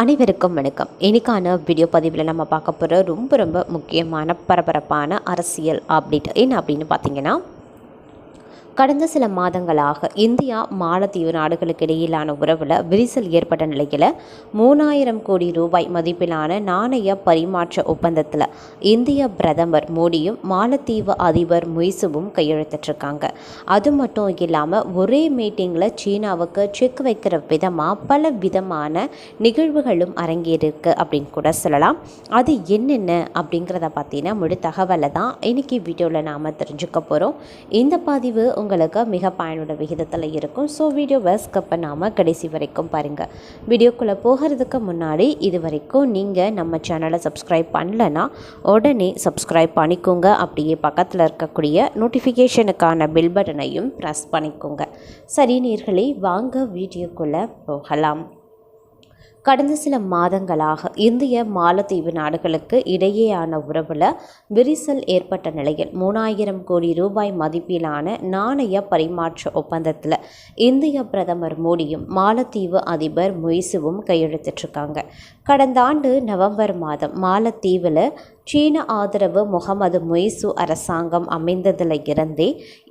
அனைவருக்கும் வணக்கம். இன்றைக்கான வீடியோ பதிவில் நம்ம பார்க்க போகிற ரொம்ப ரொம்ப முக்கியமான பரபரப்பான அரசியல் அப்டேட் என்ன அப்படின்னு பார்த்தீங்கன்னா கடந்த சில மாதங்களாக இந்தியா மாலத்தீவு நாடுகளுக்கு இடையிலான உறவில் விரிசல் ஏற்பட்ட நிலையில் மூணாயிரம் கோடி ரூபாய் மதிப்பிலான நாணய பரிமாற்ற ஒப்பந்தத்தில் இந்திய பிரதமர் மோடியும் மாலத்தீவு அதிபர் முய்சுவும் கையெழுத்திட்டிருக்காங்க. அது மட்டும் இல்லாமல் ஒரே மீட்டிங்கில் சீனாவுக்கு செக் வைக்கிற விதமாக பல விதமான நிகழ்வுகளும் அரங்கேறிருக்கு அப்படின்னு கூட சொல்லலாம். அது என்னென்ன அப்படிங்கிறத பார்த்தீங்கன்னா முழு தகவலை தான் இன்றைக்கி வீடியோவில் நாம் தெரிஞ்சுக்க போகிறோம் இந்த பதிவு உங்களுக்கு மிக பயனுள்ள விகிதத்தில் இருக்கும். ஸோ வீடியோவை ஸ்கிப் பண்ணாமல் கடைசி வரைக்கும் பாருங்கள் வீடியோக்குள்ளே போகிறதுக்கு முன்னாடி இது வரைக்கும் நீங்கள் நம்ம சேனலை சப்ஸ்கிரைப் பண்ணலன்னா உடனே சப்ஸ்கிரைப் பண்ணிக்கோங்க. அப்படியே பக்கத்தில் இருக்கக்கூடிய நோட்டிஃபிகேஷனுக்கான பில் பட்டனையும் ப்ரெஸ் பண்ணிக்கோங்க. சரி நீர்களே வாங்க வீடியோக்குள்ளே போகலாம். கடந்த சில மாதங்களாக இந்திய மாலத்தீவு நாடுகளுக்கு இடையேயான உறவில் விரிசல் ஏற்பட்ட நிலையில் மூணாயிரம் கோடி ரூபாய் மதிப்பிலான நாணய பரிமாற்ற ஒப்பந்தத்தில் இந்திய பிரதமர் மோடியும் மாலத்தீவு அதிபர் மொய்சுவும் கையெழுத்திட்டிருக்காங்க. கடந்த ஆண்டு நவம்பர் மாதம் மாலத்தீவில் சீன ஆதரவு முகமது மொய்சு அரசாங்கம் அமைந்ததில் இருந்தே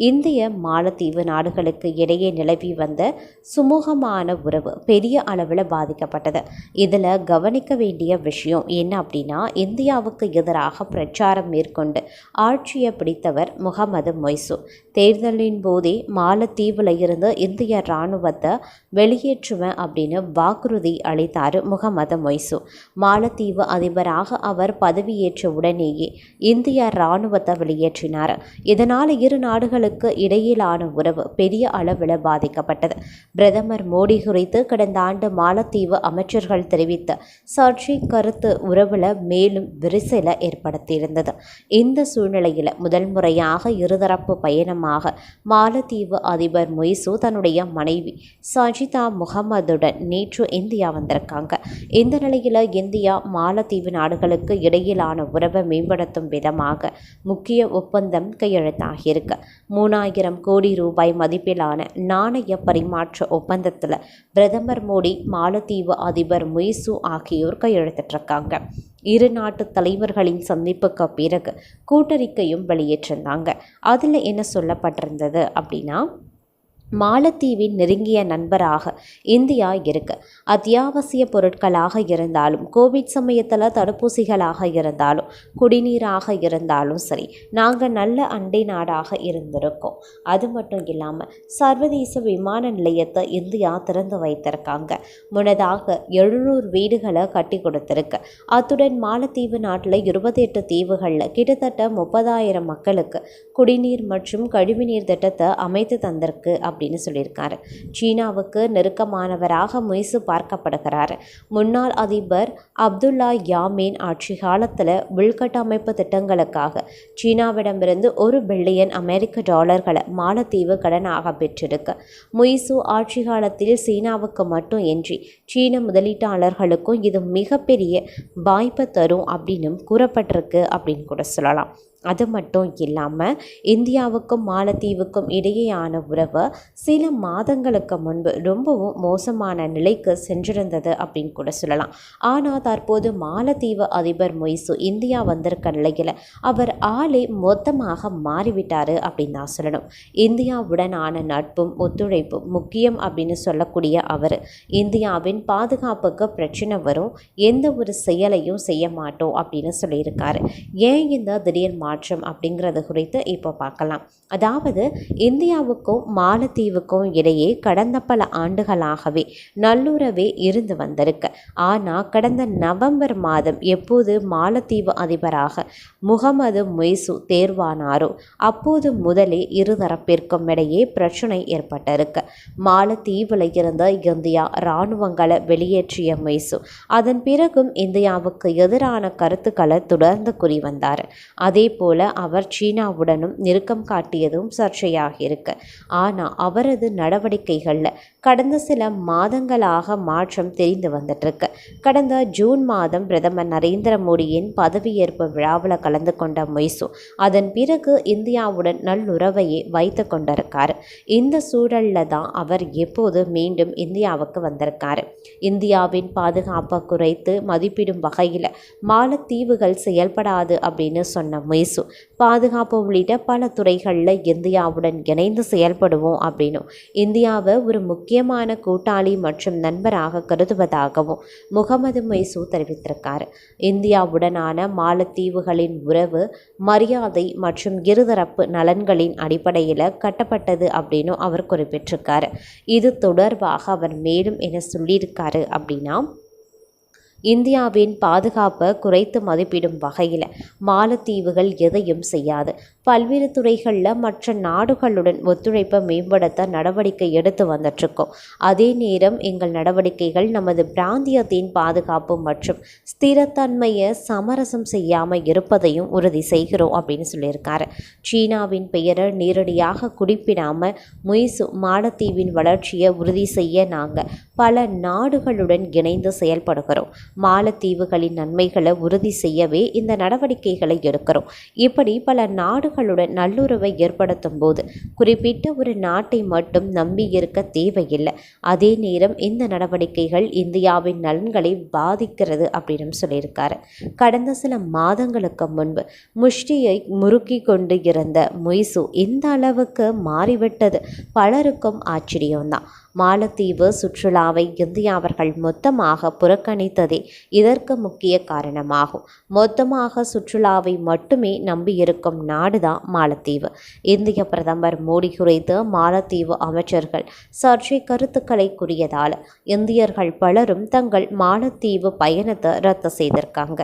இந்திய மாலத்தீவு நாடுகளுக்கு இடையே நிலவி வந்த சுமூகமான உறவு பெரிய அளவில் பாதிக்கப்பட்டது. இதில் கவனிக்க வேண்டிய விஷயம் என்ன அப்படின்னா இந்தியாவுக்கு எதிராக பிரச்சாரம் மேற்கொண்டு ஆட்சியை பிடித்தவர் முகமது மொய்சு தேர்தலின் போதே மாலத்தீவில் இருந்து இந்திய இராணுவத்தை வெளியேற்றுவேன் அப்படின்னு வாக்குறுதி அளித்தார் முகமது மொய்சு மாலத்தீவு அதிபராக அவர் பதவியேற்ற உடனேயே இந்திய இராணுவத்தை வெளியேற்றினார். இதனால் இரு நாடுகளுக்கு இடையிலான உறவு பெரிய அளவில் பாதிக்கப்பட்டது. பிரதமர் மோடி குறித்து கடந்த ஆண்டு மாலத்தீவு அமைச்சர் அமைச்சர்கள் தெரிவித்த சர்ச்சை கருத்து உறவில் மேலும் விரிசலை ஏற்படுத்தியிருந்தது. இந்த சூழ்நிலையில் முதல் முறையாக இருதரப்பு பயணமாக மாலத்தீவு அதிபர் மொய்சு தன்னுடைய மனைவி சஜிதா முகமதுடன் நேற்று இந்தியா வந்திருக்காங்க. இந்த நிலையில் இந்தியா மாலத்தீவு நாடுகளுக்கு இடையிலான உறவை மேம்படுத்தும் விதமாக முக்கிய ஒப்பந்தம் கையெழுத்தாகியிருக்கு. மூணாயிரம் கோடி ரூபாய் மதிப்பிலான நாணய பரிமாற்ற ஒப்பந்தத்தில் பிரதமர் மோடி மாலத்தீவு அதிபர் முய்சு ஆகியோர் கையெழுத்திட்டிருக்காங்க. இரு நாட்டு தலைவர்களின் சந்திப்புக்கு பிறகு கூட்டறிக்கையும் வெளியேற்றிருந்தாங்க. அதில் என்ன சொல்லப்பட்டிருந்தது அப்படின்னா மாலத்தீவின் நெருங்கிய நண்பராக இந்தியா இருக்கு. அத்தியாவசிய பொருட்களாக இருந்தாலும் கோவிட் சமயத்தில் தடுப்பூசிகளாக இருந்தாலும் குடிநீராக இருந்தாலும் சரி நாங்கள் நல்ல அண்டை நாடாக இருந்திருக்கோம். அது மட்டும் இல்லாமல் சர்வதேச விமான நிலையத்தை இந்தியா திறந்து வைத்திருக்காங்க. முன்னதாக எழுநூறு வீடுகளை கட்டி கொடுத்துருக்கு. அத்துடன் மாலத்தீவு நாட்டில் இருபத்தி எட்டு தீவுகளில் கிட்டத்தட்ட முப்பதாயிரம் மக்களுக்கு குடிநீர் மற்றும் கழிவுநீர் திட்டத்தை அமைத்து தந்திருக்கு அப்படின்னு சொல்லியிருக்காரு. சீனாவுக்கு நெருக்கமானவராக முயசு பார்க்கப்படுகிறார். முன்னாள் அதிபர் அப்துல்லா யாமீன் ஆட்சி காலத்தில் உள்கட்டமைப்பு திட்டங்களுக்காக சீனாவிடமிருந்து ஒரு பில்லியன் அமெரிக்க டாலர்களை மாலத்தீவு கடனாக பெற்றிருக்கு. முயசு ஆட்சி காலத்தில் சீனாவுக்கு மட்டும் இன்றி சீன முதலீட்டாளர்களுக்கும் இது மிகப்பெரிய வாய்ப்பை தரும் அப்படின்னும் கூறப்பட்டிருக்கு அப்படின்னு கூட சொல்லலாம். அது மட்டும் இல்லாமல் இந்தியாவுக்கும் மாலத்தீவுக்கும் இடையேயான உறவு சில மாதங்களுக்கு முன்பு ரொம்பவும் மோசமான நிலைக்கு சென்றிருந்தது அப்படின்னு கூட சொல்லலாம். ஆனால் தற்போது மாலத்தீவு அதிபர் மொய்சு இந்தியா வந்திருக்க நிலையில் அவர் ஆளே மொத்தமாக மாறிவிட்டார் அப்படின்னு தான் சொல்லணும். இந்தியாவுடனான நட்பும் ஒத்துழைப்பும் முக்கியம் அப்படின்னு சொல்லக்கூடிய அவர். இந்தியாவின் பாதுகாப்புக்கு பிரச்சனை வரும். எந்த ஒரு செயலையும் செய்ய மாட்டோம் அப்படின்னு சொல்லியிருக்காரு. ஏன் இந்த திடீர் மாற்றம் அப்படிங்கிறது குறித்து இப்போ பார்க்கலாம். அதாவது இந்தியாவுக்கும் மாலத்தீவுக்கும் இடையே கடந்த பல ஆண்டுகளாகவே நல்லுறவே இருந்து வந்திருக்கு. ஆனால் கடந்த நவம்பர் மாதம் எப்போது மாலத்தீவு அதிபராக முகமது மொய்சு தேர்வானாரோ அப்போது முதலே இருதரப்பிற்கும் இடையே பிரச்சனை ஏற்பட்டிருக்கு. மாலத்தீவில் இருந்த இந்தியா இராணுவங்கள் வெளியேற்றிய மொய்சு. அதன் பிறகும் இந்தியாவுக்கு எதிரான கருத்துக்களை தொடர்ந்து கூறி வந்தார். அதே போல அவர் சீனாவுடனும் நெருக்கம் காட்டியதும் சர்ச்சையாக இருக்கு ஆனால் அவரது நடவடிக்கைகளில் கடந்த சில மாதங்களாக மாற்றம் தெரிந்து வந்துட்டுருக்கு. கடந்த ஜூன் மாதம் பிரதமர் நரேந்திர மோடியின் பதவியேற்பு விழாவில் கலந்து கொண்ட மொய்சு அதன் பிறகு இந்தியாவுடன் நல்லுறவையே வைத்து கொண்டிருக்கார். இந்த சூழலில் தான் அவர் எப்போது மீண்டும் இந்தியாவுக்கு வந்திருக்காரு. இந்தியாவின் பாதுகாப்பை குறைத்து மதிப்பிடும் வகையில் மாலத்தீவுகள் செயல்படாது அப்படின்னு சொன்ன மொய்சு பாதுகாப்பு உள்ளிட்ட பல துறைகளில் இந்தியாவுடன் இணைந்து செயல்படுவோம் அப்படின்னும் இந்தியாவை ஒரு முக்கியமான கூட்டாளி மற்றும் நண்பராக கருதுவதாகவும் முகமது மைசூ தெரிவித்திருக்கார். இந்தியாவுடனான மாலத்தீவுகளின் உறவு மரியாதை மற்றும் இருதரப்பு நலன்களின் அடிப்படையில் கட்டப்பட்டது அப்படின்னு அவர் குறிப்பிட்டிருக்காரு. இது தொடர்பாக அவர் மேலும் என்ன சொல்லியிருக்காரு அப்படின்னா இந்தியாவின் பாதுகாப்பை குறைத்து மதிப்பிடும் வகையில் மாலத்தீவுகள் எதையும் செய்யாது. பல்வேறு துறைகளில் மற்ற நாடுகளுடன் ஒத்துழைப்பை மேம்படுத்த நடவடிக்கை எடுத்து வந்துட்டுருக்கோம். அதே நேரம் எங்கள் நடவடிக்கைகள் நமது பிராந்தியத்தின் பாதுகாப்பு மற்றும் ஸ்திரத்தன்மையை சமரசம் செய்யாமல் இருப்பதையும் உறுதி செய்கிறோம் அப்படின்னு சொல்லியிருக்காரு. சீனாவின் பெயரை நேரடியாக குறிப்பிடாமல் முயசு மாலத்தீவின் வளர்ச்சியை உறுதி செய்ய நாங்கள் பல நாடுகளுடன் இணைந்து செயல்படுகிறோம். மாலத்தீவுகளின் நன்மைகளை உறுதி செய்யவே இந்த நடவடிக்கைகளை எடுக்கிறோம். இப்படி பல மற்றவர்களுடன் நல்லுறவை ஏற்படுத்தும் போது குறிப்பிட்ட ஒரு நாட்டை மட்டும் நம்பி இருக்க தேவையில்லை. அதே நேரம் இந்த நடவடிக்கைகள் இந்தியாவின் நலன்களை பாதிக்கிறது அப்படின்னு சொல்லியிருக்காரு. கடந்த சில மாதங்களுக்கு முன்பு முஷ்டியை முறுக்கி கொண்டு இருந்த மொய்சு இந்த அளவுக்கு மாறிவிட்டது. பலருக்கும் ஆச்சரியம்தான். மாலத்தீவு சுற்றுலாவை இந்தியாவர்கள் மொத்தமாக புறக்கணித்ததே இதற்கு முக்கிய காரணமாகும். மொத்தமாக சுற்றுலாவை மட்டுமே நம்பியிருக்கும் நாடுதான் மாலத்தீவு. இந்திய பிரதமர் மோடி குறித்து மாலத்தீவு அமைச்சர்கள் சர்ச்சை கருத்துக்களை கூறியதால் இந்தியர்கள் பலரும் தங்கள் மாலத்தீவு பயணத்தை ரத்து செய்திருக்காங்க.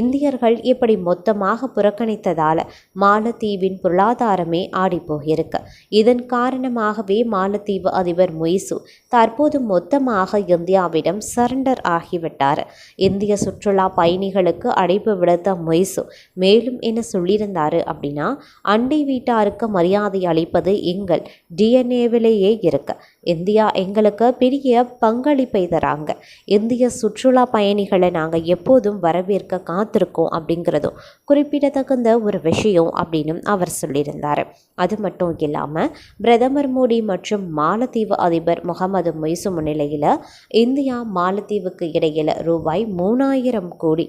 இந்தியர்கள் இப்படி மொத்தமாக புறக்கணித்ததால் மாலத்தீவின் பொருளாதாரமே ஆடிப்போகிருக்கு. இதன் காரணமாகவே மாலத்தீவு அதிபர் மொய்சு தற்போது மொத்தமாக இந்தியாவிடம் சரண்டர் ஆகிவிட்டார். இந்திய சுற்றுலா பயணிகளுக்கு அடைப்பு விடுத்த மொய்சு மேலும் என்ன சொல்லியிருந்தாரு அப்படின்னா அண்டை வீட்டாருக்கு மரியாதை அளிப்பது எங்கள் டிஎன்ஏவிலேயே இருக்கு. இந்தியா எங்களுக்கு பெரிய பங்களிப்பை தராங்க. இந்திய சுற்றுலா பயணிகளை நாங்கள் எப்போதும் வரவேற்க காத்திருக்கோம் அப்படிங்கிறதும் குறிப்பிடத்தகுந்த ஒரு விஷயம் அப்படின்னு அவர் சொல்லியிருந்தார். அது மட்டும் இல்லாமல் பிரதமர் மோடி மற்றும் மாலத்தீவு அதிபர் முகமது மொய்சு முன்னிலையில் இந்தியா மாலத்தீவுக்கு இடையில் ரூபாய் மூணாயிரம் கோடி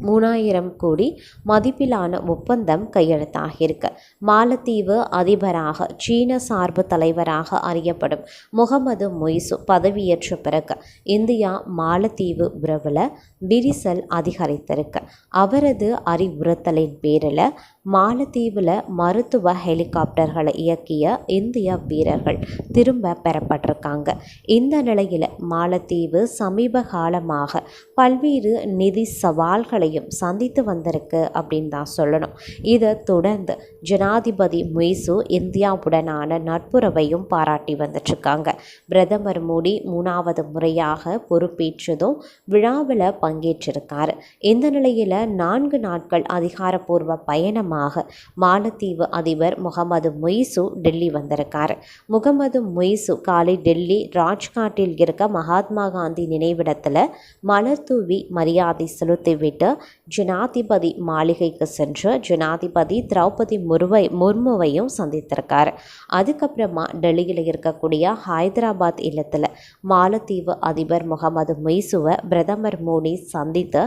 மூணாயிரம் கோடி மதிப்பிலான ஒப்பந்தம் கையெழுத்தாகியிருக்கு. மாலத்தீவு அதிபராக சீன சார்பு தலைவராக அறியப்படும் முகமது மொய்சு பதவியேற்ற பிறகு இந்தியா மாலத்தீவு உறவில் விரிசல் அதிகரித்திருக்கு. அவரது அறிவுறுத்தலின் பேரில் மாலத்தீவில் மருத்துவ ஹெலிகாப்டர்களை இயக்கிய இந்திய வீரர்கள் திரும்ப பெறப்பட்டிருக்காங்க. இந்த நிலையில் மாலத்தீவு சமீப காலமாக பல்வேறு நிதி சவால்களையும் சந்தித்து வந்திருக்கு அப்படின்னு தான் சொல்லணும். இதை தொடர்ந்து ஜனாதிபதி முய்சு இந்தியாவுடனான நட்புறவையும் பாராட்டி வந்துட்டுருக்காங்க பிரதமர் மோடி மூணாவது முறையாக பொறுப்பேற்றதும் விழாவில் பங்கேற்றிருக்காரு. இந்த நிலையில் நான்கு நாட்கள் அதிகாரப்பூர்வ பயணம் காரணமாக மாலத்தீவு அதிபர் முகமது மொய்சு டெல்லி வந்திருக்கார். முகமது மொய்சு காலை டெல்லி ராஜ்காட்டில் இருக்க மகாத்மா காந்தி நினைவிடத்தில் மலர் தூவி மரியாதை செலுத்திவிட்டு ஜனாதிபதி மாளிகைக்கு சென்று ஜனாதிபதி திரௌபதி முர்வை முர்முவையும் சந்தித்திருக்கார். அதுக்கப்புறமா டெல்லியில் இருக்கக்கூடிய ஹைதராபாத் இல்லத்தில் மாலத்தீவு அதிபர் முகமது மொய்சுவை பிரதமர் மோடி சந்தித்து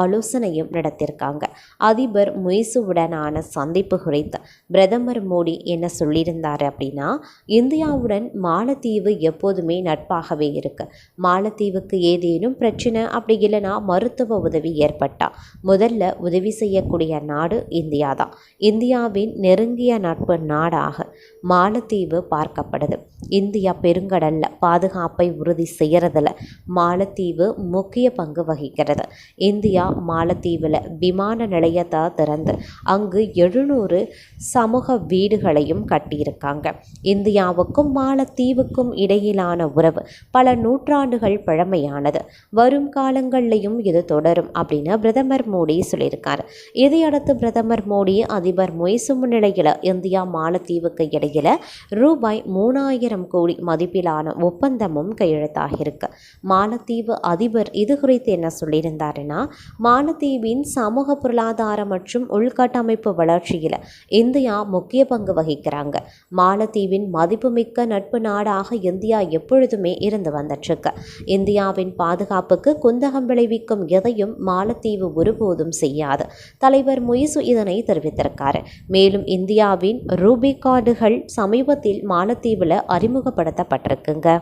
ஆலோசனையும் நடத்தியிருக்காங்க. அதிபர் மொய்சுவுடனான தொடர்பான சந்திப்பு குறித்து பிரதமர் மோடி என்ன சொல்லியிருந்தார் அப்படின்னா இந்தியாவுடன் மாலத்தீவு எப்போதுமே நட்பாகவே இருக்கு. மாலத்தீவுக்கு ஏதேனும் பிரச்சனை அப்படி இல்லைன்னா மருத்துவ உதவி ஏற்பட்டா முதல்ல உதவி செய்யக்கூடிய நாடு இந்தியா தான் இந்தியாவின் நெருங்கிய நட்பு நாடாக மாலத்தீவு பார்க்கப்படுது. இந்தியா பெருங்கடல்ல பாதுகாப்பை உறுதி செய்கிறதுல மாலத்தீவு முக்கிய பங்கு வகிக்கிறது. இந்தியா மாலத்தீவில் விமான நிலையத்தை திறந்து அங்கு எழுநூறு சமூக வீடுகளையும் கட்டியிருக்காங்க. இந்தியாவுக்கும் மாலத்தீவுக்கும் இடையிலான உறவு பல நூற்றாண்டுகள் பழமையானது. வரும் காலங்கள்லையும் இது தொடரும் அப்படின்னு பிரதமர் மோடி சொல்லியிருக்கார். இதையடுத்து பிரதமர் மோடி அதிபர் மொய்சு முன்னிலையில் இந்தியா மாலத்தீவுக்கு இடையில் ரூபாய் மூணாயிரம் கோடி மதிப்பிலான ஒப்பந்தமும் கையெழுத்தாகியிருக்கு. மாலத்தீவு அதிபர் இது குறித்து என்ன சொல்லியிருந்தாருன்னா மாலத்தீவின் சமூக பொருளாதார மற்றும் உள்கட்டமைப்பு இருதரப்பு வளர்ச்சியில் இந்தியா முக்கிய பங்கு வகிக்கிறாங்க. மாலத்தீவின் மதிப்புமிக்க நட்பு நாடாக இந்தியா எப்பொழுதுமே இருந்து வந்துட்டுருக்கு இந்தியாவின் பாதுகாப்புக்கு குந்தகம் விளைவிக்கும் எதையும் மாலத்தீவு ஒருபோதும் செய்யாது. தலைவர் முயசு இதனை தெரிவித்திருக்காரு. மேலும் இந்தியாவின் ரூபி கார்டுகள் சமீபத்தில் மாலத்தீவில் அறிமுகப்படுத்தப்பட்டிருக்குங்க.